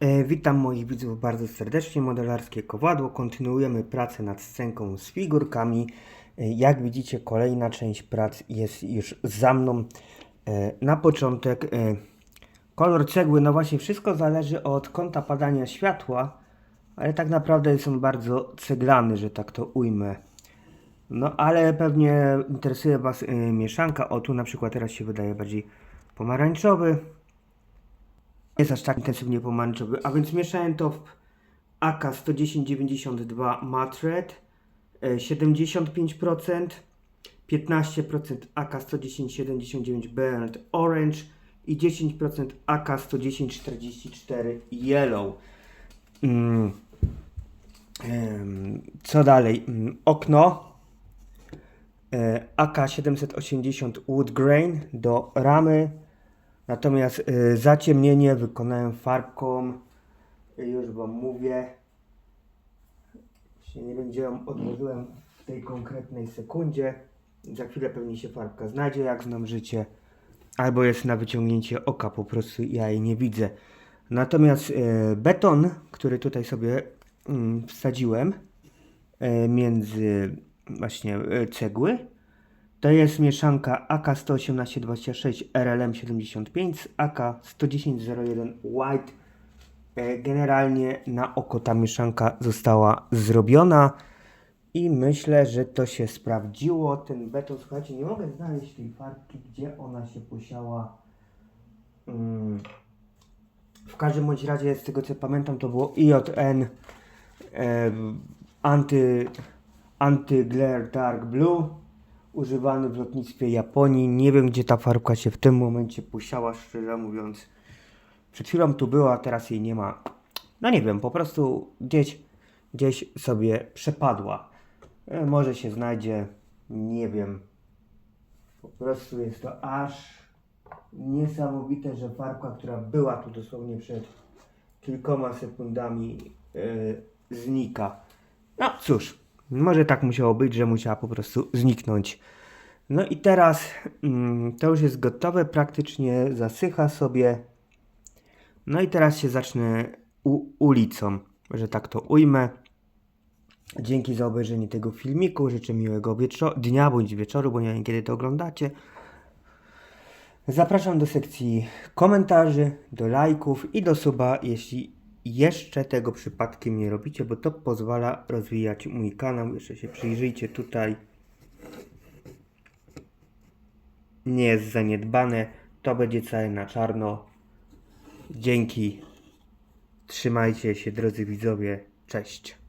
E, witam moich widzów bardzo serdecznie. Modelarskie Kowadło. Kontynuujemy pracę nad scenką z figurkami. E, jak widzicie, kolejna część prac jest już za mną. E, na początek kolor cegły. No właśnie, wszystko zależy od kąta padania światła, ale tak naprawdę jest on bardzo ceglany, że tak to ujmę. No ale pewnie interesuje Was mieszanka. O tu na przykład teraz się wydaje bardziej pomarańczowy jest aż tak intensywnie pomarańczowy, a więc mieszałem to w AK 11092 Matte Red, e, 75%, 15% AK 11079 Burnt Orange i 10% AK 11044 Yellow. Mm. Co dalej? Mm, Okno e, AK 780 Wood Grain do ramy. Natomiast y, zaciemnienie wykonałem farbką, y, już Wam mówię. Się nie będzie odłożyłem w tej konkretnej sekundzie. Za chwilę pewnie się farbka znajdzie, jak znam życie. Albo jest na wyciągnięcie oka, po prostu ja jej nie widzę. Natomiast y, beton, który tutaj sobie mm, wsadziłem między właśnie cegły, to jest mieszanka AK-11826 RLM75 z AK-11001 White. E, Generalnie na oko ta mieszanka została zrobiona i myślę, że to się sprawdziło. Ten beton, słuchajcie, nie mogę znaleźć tej farbki, gdzie ona się posiała. Mm. W każdym bądź razie, z tego co pamiętam, to było IJN e, anty Glare Dark Blue używany w lotnictwie Japonii. Nie wiem, gdzie ta farbka się w tym momencie posiała, szczerze mówiąc. Przed chwilą tu była, a teraz jej nie ma. No nie wiem, po prostu gdzieś, gdzieś sobie przepadła. E, może się znajdzie, nie wiem. Po prostu jest to aż niesamowite, że farbka, która była tu dosłownie przed kilkoma sekundami, e, znika. No cóż, może tak musiało być, że musiała po prostu zniknąć. No i teraz mm, to już jest gotowe, praktycznie zasycha sobie. No i teraz się zacznę ulicą, że tak to ujmę. Dzięki za obejrzenie tego filmiku. Życzę miłego dnia bądź wieczoru, bo nie wiem kiedy to oglądacie. Zapraszam do sekcji komentarzy, do lajków i do suba, jeśli jeszcze tego przypadkiem nie robicie, bo to pozwala rozwijać mój kanał. Jeszcze się przyjrzyjcie tutaj. Nie jest zaniedbane. To będzie całe na czarno. Dzięki. Trzymajcie się, drodzy widzowie. Cześć.